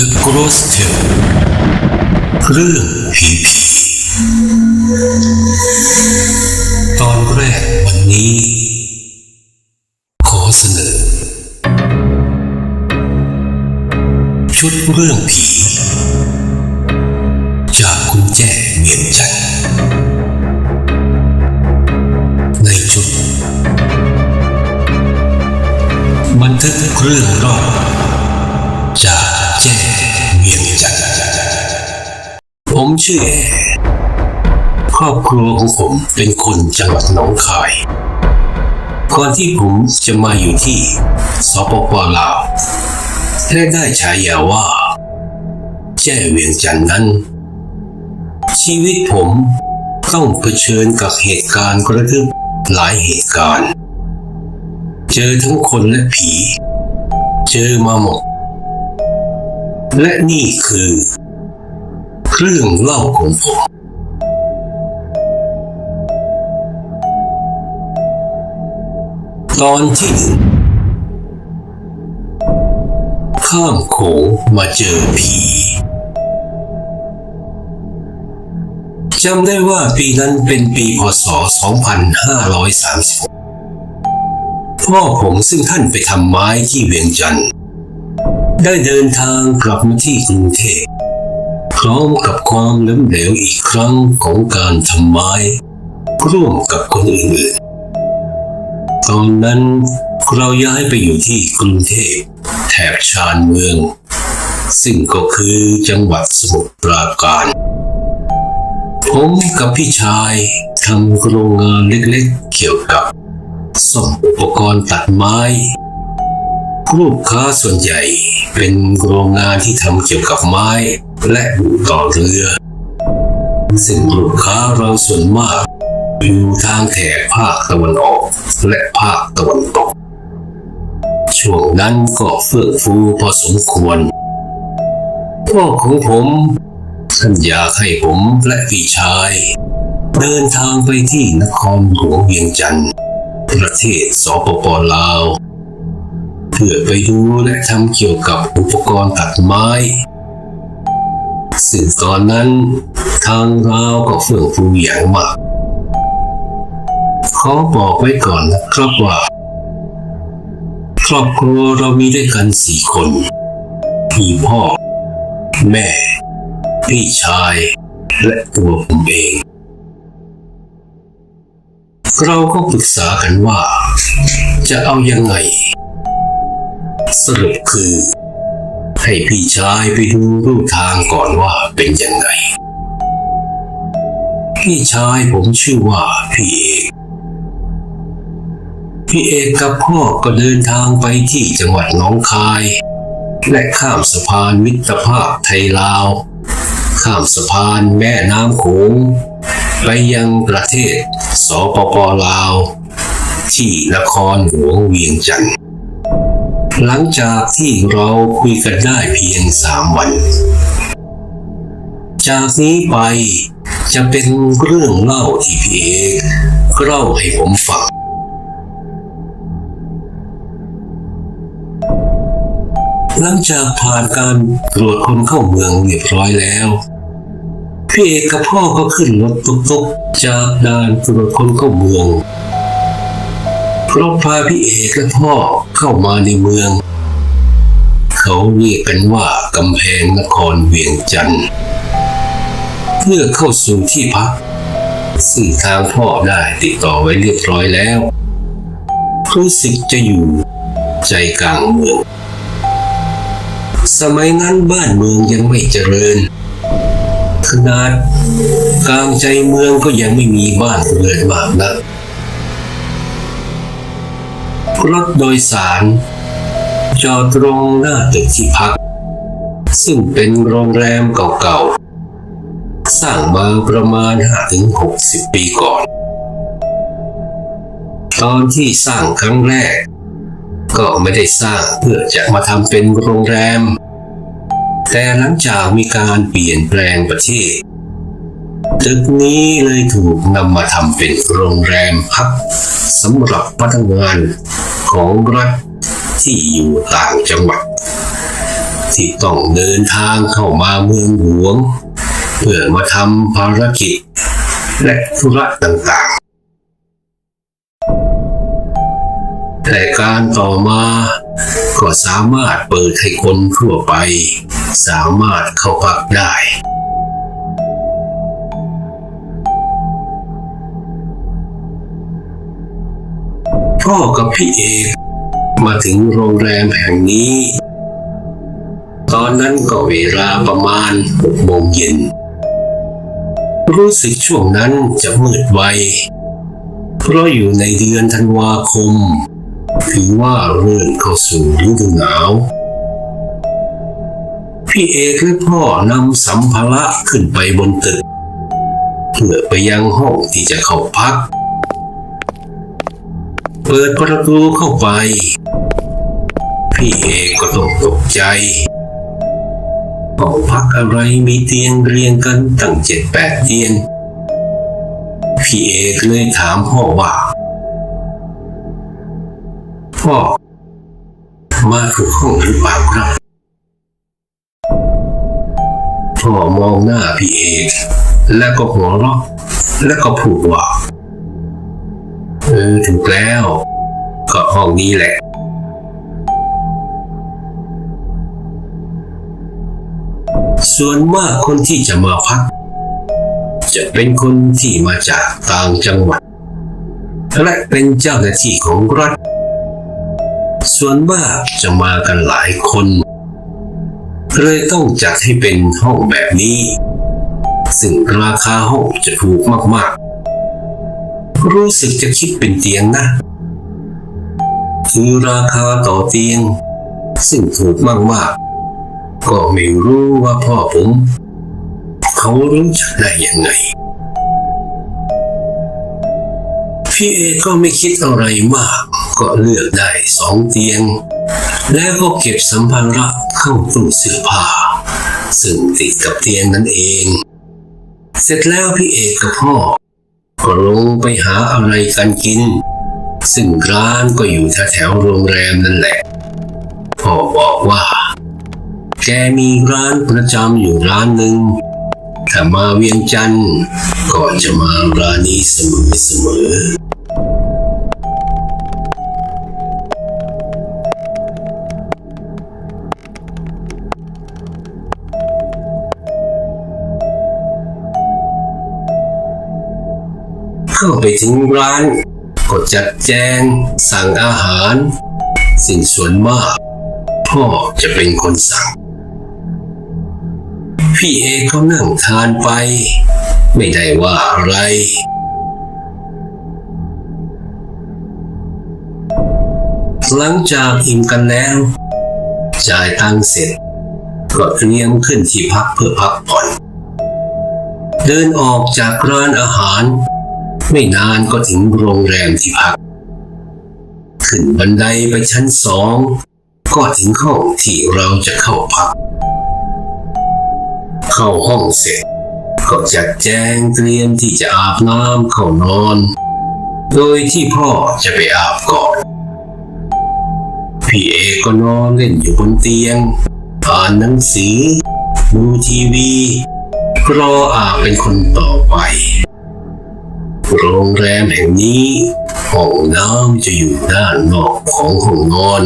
The Ghost Tale เรื่องผีผี ตอนแรกวันนี้ ขอเสนอ ชุดเรื่องผี จากคุณแจ้เมียนจันในชุด บันทึกเรื่องรอด ผมชื่อแอครอบครัวของผมเป็นคนจังหวัดหนองคาย ก่อนที่ผมจะมาอยู่ที่สปปลาวและได้ฉายาว่า แจ้เวียงจันนั้น ชีวิตผมต้องเผชิญกับเหตุการณ์กระทึกหลายเหตุการณ์ เจอทั้งคนและผี เจอมาหมด และนี่คือ รื่องเล่าของผม ตอนที่หนึ่งข้ามโขงมาเจอผีจำได้ว่าปีนั้นเป็นปีพศ 2536 พ่อผมซึ่งท่านไปทำไม้ที่เวียงจันทร์ได้เดินทางกลับมาที่กรุงเทพ พร้อมกับความล้มเหลวอีกครั้งของการทำไม้ร่วมกับคนอื่นๆ ตอนนั้นเราย้ายไปอยู่ที่กรุงเทพแถบชานเมือง ซึ่งก็คือจังหวัดสมุทรปราการผมกับพี่ชายทำโรงงานเล็กๆ เกี่ยวกับซ่อมอุปกรณ์ตัดไม้ลูกค้าส่วนใหญ่เป็นโรงงานที่ทำเกี่ยวกับไม้ และอู่ต่อเรือ ซึ่งลูกค้าเราส่วนมากอยู่ทางแถบภาคตะวันออกและภาคตะวันตก ช่วงนั้นก็เฟื่องฟูพอสมควร พ่อของผมท่านอยากให้ผมและพี่ชาย เดินทางไปที่นครหลวงเวียงจันทร์ประเทศสปปลาว เพื่อไปดูและทำเกี่ยวกับอุปกรณ์ตัดไม้ ซึ่งตอนนั้นทางเราก็เฟื่องฟูอย่างมากขอบอกไว้ก่อนนะครับว่า ครอบครัวเรามีด้วยกันสี่คน มีพ่อ แม่ พี่ชาย และตัวผมเอง เราก็ปรึกษากันว่า จะเอายังไง สรุปคือ ให้พี่ชายไปดูรูปทางก่อนว่าเป็นยังไง พี่ชายผมชื่อว่าพี่เอกพี่เอกกับพ่อก็เดินทางไปที่จังหวัดหนองคาย และข้ามสะพานมิตรภาพไทยลาว ข้ามสะพานแม่น้ำโขงไปยังประเทศสปปลาว ที่นครหลวงเวียงจันทร์ หลังจากที่เราคุยกันได้เพียงสามวัน จากนี้ไปจะเป็นเรื่องเล่าที่พี่เอกเล่าให้ผมฟังหลังจากผ่านการตรวจคนเข้าเมืองเรียบร้อยแล้ว พี่เอกกับพ่อก็ขึ้นรถตุ๊กๆจากด่านตรวจคนเข้าเมือง พร้อมพาพี่เอกและพ่อเข้ามาในเมือง เขาเรียกกันว่ากำแพงนครเวียงจันทร์เพื่อเข้าสู่ที่พัก ซึ่งทางพ่อได้ติดต่อไว้เรียบร้อยแล้วรู้สึกจะอยู่ใจกลางเมือง สมัยนั้นบ้านเมืองยังไม่เจริญ ขนาดกลางใจเมืองก็ยังไม่มีบ้านเรือนมากนัก รถโดยสาร จอดตรงหน้าตึกที่พัก ซึ่งเป็นโรงแรมเก่าๆ สร้างมาประมาณ 5-60 ปีก่อน ตอนที่สร้างครั้งแรก ก็ไม่ได้สร้างเพื่อจะมาทำเป็นโรงแรม แต่หลังจากมีการเปลี่ยนแปลงประเทศตึกนี้เลยถูกนำมาทำเป็นโรงแรมพักสำหรับพนักงาน ของรัฐที่อยู่ต่างจังหวัด ที่ต้องเดินทางเข้ามาเมืองหลวง เพื่อมาทำภารกิจ และธุระต่างๆ แต่การต่อมาก็สามารถเปิดให้คนทั่วไป สามารถเข้าพักได้ พ่อกับพี่เอกมาถึงโรงแรมแห่งนี้ ตอนนั้นก็เวลาประมาณหกโมงเย็น รู้สึกช่วงนั้นจะมืดไว เพราะอยู่ในเดือนธันวาคม ถือว่าเริ่มเข้าสู่ฤดูหนาว พี่เอกและพ่อนำสัมภาระขึ้นไปบนตึก เพื่อไปยังห้องที่จะเข้าพัก เปิดประตูเข้าไป พี่เอกก็ต้องตกใจห้องพักอะไรมีเตียงเรียงกันตั้งเจ็ดแปดเตียง พี่เอกเลยถามพ่อว่า พ่อ มาถูกห้องหรือเปล่าครับ พ่อมองหน้าพี่เอก แล้วก็หัวเราะแล้วก็พูดว่า เออถูกแล้ว ก็ห้องนี้แหละ ส่วนมากคนที่จะมาพัก จะเป็นคนที่มาจากต่างจังหวัด และเป็นเจ้าหน้าที่ของรัฐ ส่วนมากจะมากันหลายคนเลยต้องจัดให้เป็นห้องแบบนี้ ซึ่งราคาห้องจะถูกมากๆ รู้สึกจะคิดเป็นเตียงนะ คือราคาต่อเตียง ซึ่งถูกมากๆก็ไม่รู้ว่าพ่อผม เขารู้จักได้ยังไง พี่เอก็ไม่คิดอะไรมาก ก็เลือกได้สองเตียง แล้วก็เก็บสัมภาระเข้าตู้เสื้อผ้า ซึ่งติดกับเตียงนั่นเอง เสร็จแล้วพี่เอกกับพ่อ ก็ลงไปหาอะไรกันกิน ซึ่งร้านก็อยู่แถวๆโรงแรมนั่นแหละ พ่อบอกว่า แกมีร้านประจำอยู่ร้านหนึ่งถ้ามาเวียงจันทร์ก็จะมาร้านนี้เสมอเสมอ เข้าไปถึงร้าน ก็จัดแจง สั่งอาหาร สิ่งส่วนมาก พ่อจะเป็นคนสั่ง พี่เอกเขานั่งทานไป ไม่ได้ว่าอะไรหลังจากอิ่มกันแล้ว จ่ายตังเสร็จ ก็เตรียมขึ้นที่พักเพื่อพักผ่อน เดินออกจากร้านอาหาร ไม่นานก็ถึงโรงแรมที่พัก ขึ้นบันไดไปชั้นสอง ก็ถึงห้องที่เราจะเข้าพัก เข้าห้องเสร็จ ก็จัดแจงเตรียมที่จะอาบน้ำเข้านอน โดยที่พ่อจะไปอาบก่อน พี่เอกก็นอนเล่นอยู่บนเตียง อ่านหนังสือดูทีวีรออาบเป็นคนต่อไป โรงแรมแห่งนี้ ห้องน้ำจะอยู่ด้านนอกของห้องนอน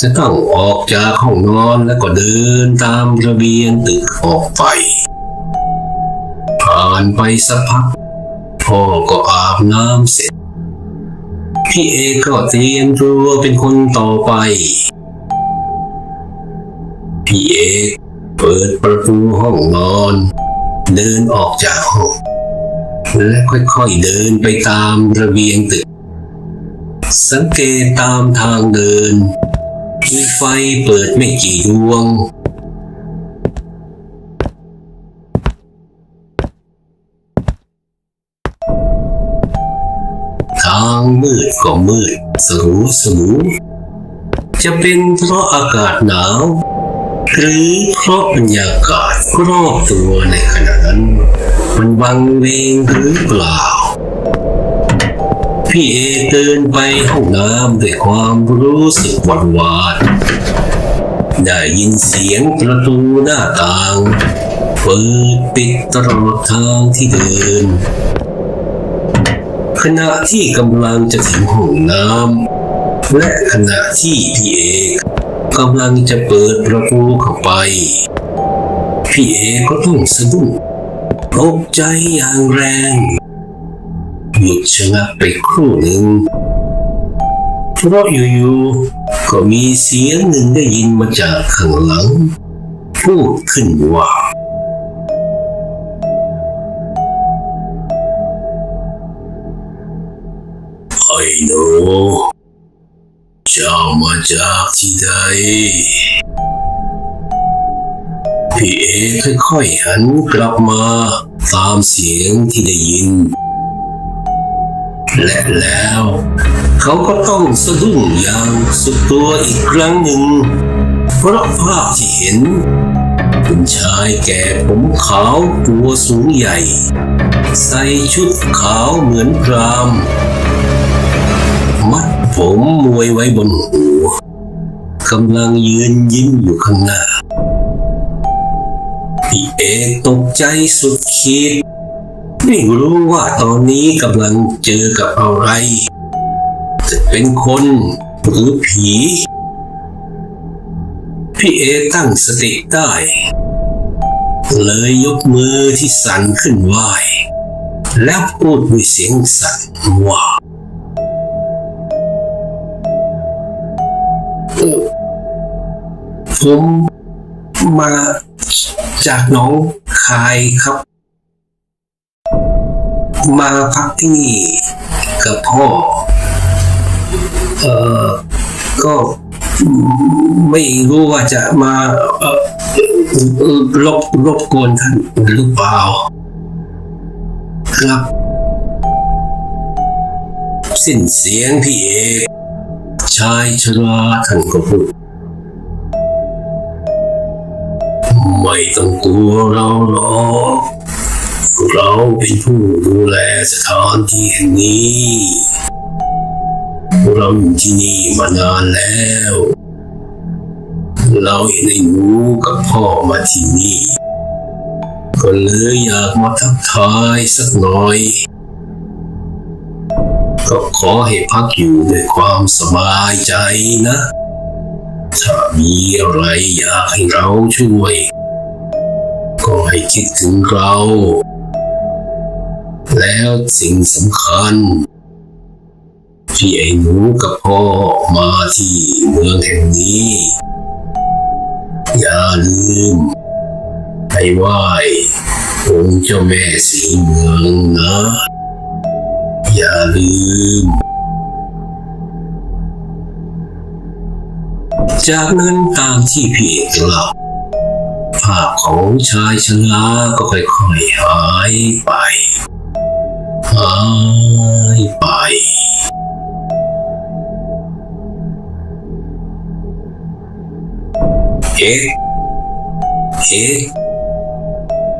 จะต้องออกจากห้องนอนแล้วก็เดินตามระเบียงตึกออกไปผ่านไปสักพักพ่อก็อาบน้ำเสร็จ พี่เอกก็เตรียมตัวเป็นคนต่อไป พี่เอกเปิดประตูห้องนอน เดินออกจากห้อง และค่อยๆเดินไปตามระเบียงตึก สังเกตตามทางเดินมีไฟเปิดไม่กี่ดวง ทางมืดก็มืดสูสรูจะเป็นเพราะอากาศหนาว หรือเพราะบรรยากาศรอบตัวในขณะนั้น มันวังเวงหรือเปล่า พี่เอเดินไปห้องน้ำด้วยความรู้สึกหวาดหวาดได้ยินเสียงประตูหน้าต่างเปิดปิดตลอดทางที่เดิน ขณะที่กำลังจะถึงห้องน้ำและขณะที่พี่เอก กำลังจะเปิดประตูเข้าไป พี่เอก็ต้องสะดุ้งตกใจอย่างแรง หยุดชะงักไปครู่หนึ่งเพราะอยู่ๆก็มีเสียงหนึ่งได้ยินมาจากข้างหลัง พูดขึ้นว่า จ้ามาจากที่ใดพี่เอค่อยๆหันกลับมาตามเสียงที่ได้ยิน และแล้ว เขาก็ต้องสะดุ้งอย่างสุดตัวอีกครั้งหนึ่ง เพราะภาพที่เห็นเป็นชายแก่ผมขาวตัวสูงใหญ่ ใส่ชุดขาวเหมือนพรามณ์ มัดผมมวยไว้บนหัวกำลังยืนยิ้มอยู่ข้างหน้า พี่เอกตกใจสุดขีดไม่รู้ว่าตอนนี้กำลังเจอกับอะไร จะเป็นคนหรือผี พี่เอตั้งสติได้ เลยยกมือที่สั่นขึ้นไหวแล้วพูดด้วยเสียงสั่นว่า ผมมาจากหน้องคายครับ มาพักที่นี่กับพ่อ เออก็ไม่รู้ว่าจะมาเอ่อเอ่อรบรบกวนท่านหรือเปล่า ครับ สิ้นเสียงพี่เอกชายชราท่านก็พูด ไม่ต้องกลัวเราหรอกเราเป็นผู้ดูแลสถานที่แห่งนี้เราอยู่ที่นี่มานานแล้ว เราเห็นไอ้หนูกับพ่อมาที่นี่ ก็เลยอยากมาทักทายสักหน่อยก็ขอให้พักอยู่ด้วยความสบายใจนะ ถ้ามีอะไรอยากให้เราช่วย ก็ให้คิดถึงเรา แล้วสิ่งสำคัญ ที่ไอ้หนูกับพ่อมาที่เมืองแห่งนี้ อย่าลืมไปไหว้องค์เจ้าแม่สีเมืองนะ อย่าลืม จากนั้นตามที่พี่เอกเล่าาพของชายชราก็ค่อยๆหายไปหายไปเอ๊ะเอ๊ะ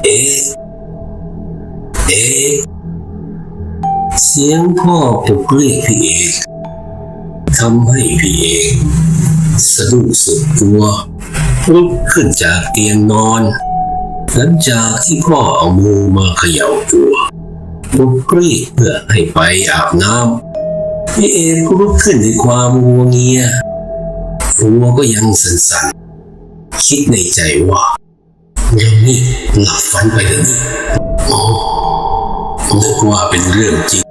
เอ๊ะเอ๊ะเสียงพ่อปลุกเรียกพี่เอกทำให้พี่เอกสะดุ้งสุดตัว ลุกขึ้นจากเตียงนอน หลังจากที่พ่อเอามือมาเขย่าตัวลุกเรียกเพื่อให้ไปอาบน้ำพี่เอกก็ลุกขึ้นด้วยความงัวเงียตัวก็ยังสั่นๆ คิดในใจว่ายังนี่หลับฝันไปแล้วนี่โอ้นึกว่าเป็นเรื่องจริง